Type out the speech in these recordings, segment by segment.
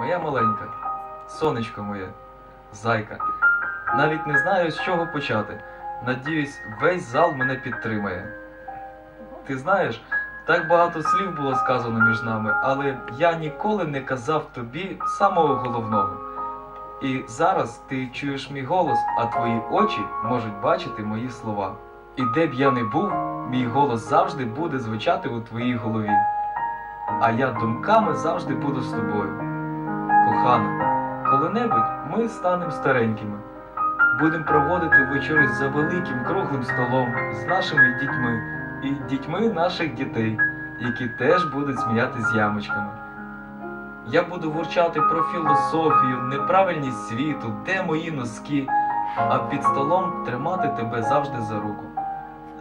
моя маленька, сонечко моє, зайка. Навіть не знаю, з чого почати. Надіюсь, весь зал мене підтримає. Ти знаєш, так багато слів було сказано між нами, але я ніколи не казав тобі самого головного. І зараз ти чуєш мій голос, а твої очі можуть бачити мої слова. І де б я не був, мій голос завжди буде звучати у твоїй голові. А я думками завжди буду з тобою. Кохана, коли-небудь ми станемо старенькими. Будемо проводити вечори за великим круглим столом з нашими дітьми і дітьми наших дітей, які теж будуть сміяти з ямочками. Я буду вурчати про філософію, неправильність світу, де мої носки, а під столом тримати тебе завжди за руку.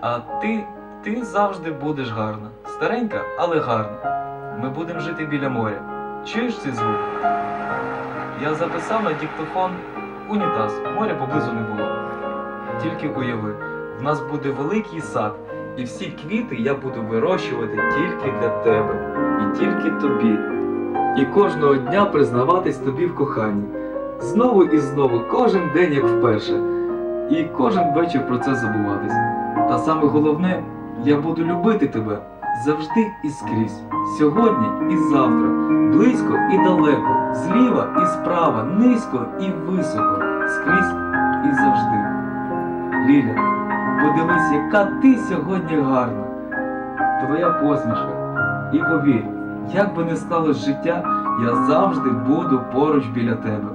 А ти, ти завжди будеш гарна. Старенька, але гарна. Ми будемо жити біля моря. Чуєш цей звук? Я записав на диктофон унітаз, моря поблизу не було. Тільки уяви, в нас буде великий сад, і всі квіти я буду вирощувати тільки для тебе і тільки тобі. І кожного дня признаватись тобі в коханні. Знову і знову, кожен день як вперше. І кожен вечір про це забуватись. Та саме головне, я буду любити тебе завжди і скрізь, сьогодні і завтра, близько і далеко, зліва і справа, низько і високо, скрізь і завжди. Ліля, подивись, яка ти сьогодні гарна, твоя посмішка. І повір, як би не сталося життя, я завжди буду поруч біля тебе.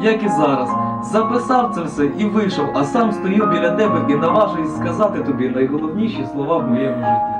Як і зараз, записав це все і вийшов, а сам стою біля тебе і наважуюсь сказати тобі найголовніші слова в моєму житті.